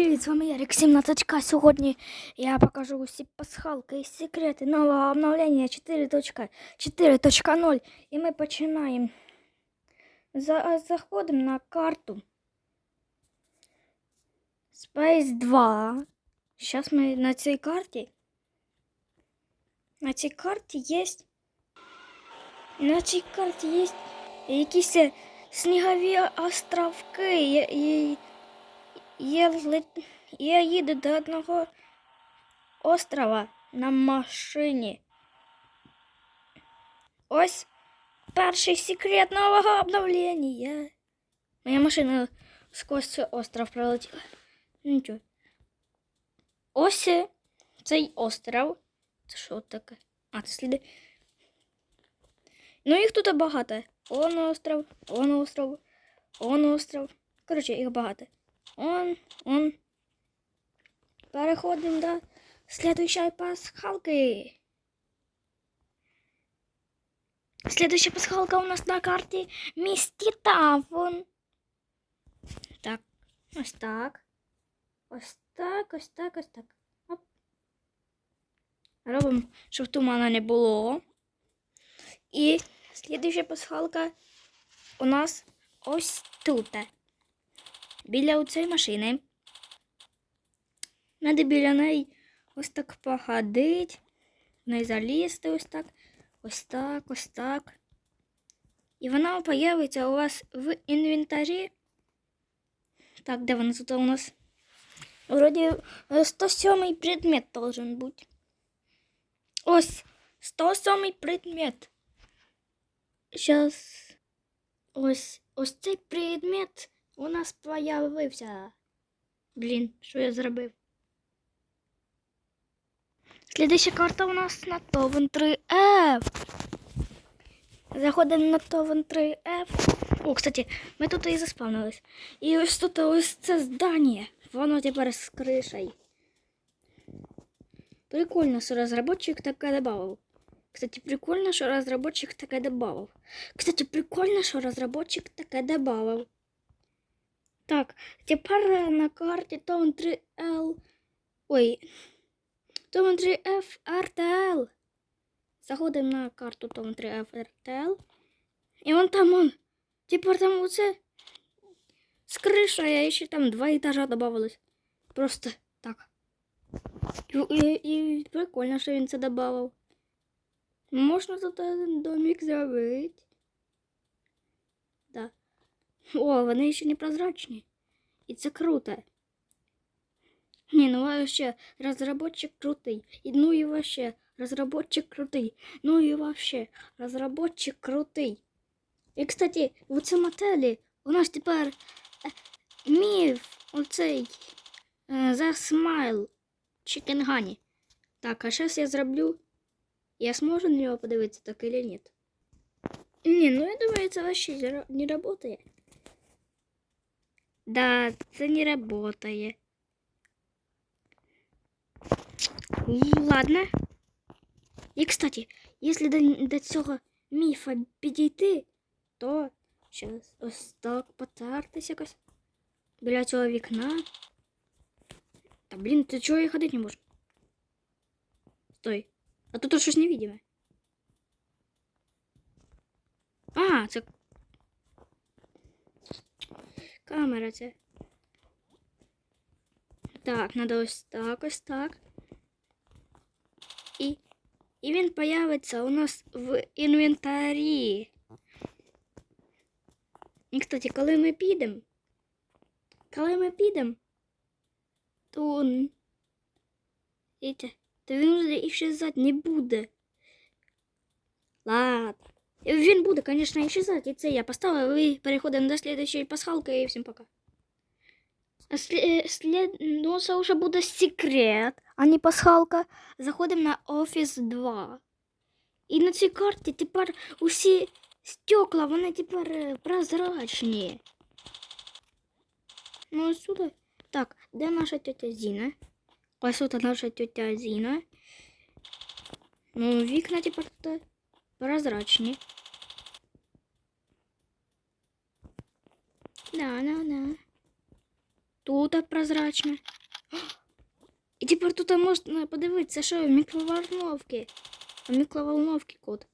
Привіт, з вами Ярик 17К. Сьогодні я покажу усі пасхалки і секрети нового обновлення 4.4.0. І ми починаємо. За, заходимо на карту Space 2. Зараз ми на цій карті. На цій карті є. На цій карті є якісь снігові островки. І, я, я їду до одного острова на машині. Ось перший секрет нового обновлення. Моя машина сквозь цей остров пролетіла. Ну, Нічого. Ось цей остров. Це що таке? А, це сліди. Ну, їх тут багато. Он остров, он остров, он остров. Коротше, їх багато. Он, он. Переходимо до следующей пасхалки. Следующая пасхалка у нас на карті місті Тавон. Так, ось так. Ось так, ось так, ось так. Оп. Робимо, щоб тумана не було. І слідуюча пасхалка у нас ось тут. Біля цієї машини. Надо біля неї ось так походить. В неї залізти ось так. Ось так, ось так. І вона появиться у вас в інвентарі. Так, де вона тут у нас? Вроді е, 107 предмет должен бути. Ось 107 предмет. Сейчас ось ось цей предмет У нас появився. Блін, що я зробив? Слідуюча карта у нас на Товен 3F. Заходимо на Товен 3F. О, кстати, ми тут і заспавнились. І ось тут ось це здання. Воно тепер з кришею. Прикольно, що розробник таке добавив. Кстати, прикольно, що розробник таке добавив. Кстати, прикольно, що розробник таке добавив. Так, тепер на карті Том 3L. Ой. Том 3F RTL. Заходимо на карту Том 3F RTL. І вон там он. Тепер там оце. З кришею, а ще там два етажа добавилось. Просто так. І, і, і прикольно, що він це добавив. Можна тут один домик зробити. Да. О, вони ще не прозрачні. І це круто. Ні, ну вообще, разработчик крутий. І, ну і вообще, разработчик крутий. Ну і вообще, разработчик крутий. І, кстати, в цьому отелі у нас тепер е, міф оцей е, The Smile Chicken Honey. Так, а зараз я зроблю. Я зможу на нього подивитися так или нет? Ні, ну я думаю, це вообще не ра- не работає. Да, це не работає. Ладно. І, кстати, якщо до, до цього міфа підійти, то зараз ось так потертись якось біля цього вікна. Та блін, ти чого я ходити не можу? Стой. А тут щось невидиме. А, це камера це. Так, надо ось так, ось так. І, і він появиться у нас в інвентарі. І, кстати, коли ми підемо, коли ми підемо, то видите, то він вже іщезати не буде. Ладно. Він буде, звісно, іщезати. І це я поставив. І переходимо до слідчої пасхалки і всім пока. А слі- слід... Ну, це вже буде секрет, а не пасхалка. Заходимо на Office 2. І на цій карті тепер усі стекла, вони тепер е, прозрачні. Ну, ось сюди. Так, де наша тетя Зіна? Ось тут наша тетя Зіна. Ну, вікна тепер тут прозрачні. Да, да, да. Тут прозрачне. І тепер тут можна подивитися, що в мікроволновці. В мікроволновці кот.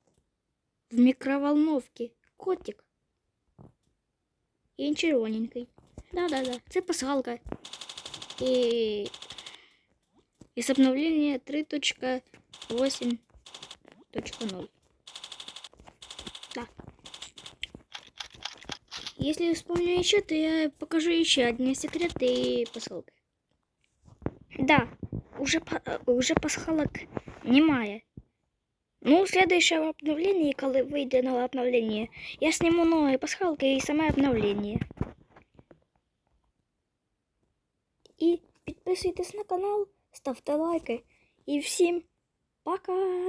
В мікроволновці котик. І він червоненький. Да-да-да. Це пасхалка. І... І з обновлення 3.8.0. Да. Если вспомню еще, то я покажу еще одни секреты и посылки. Да, уже, па- уже пасхалок немає. Ну, в следующем обновлении, коли вийде нове обновление, я сниму новые пасхалки и саме обновление. І підписуйтесь на канал, ставте лайки. І всім пока!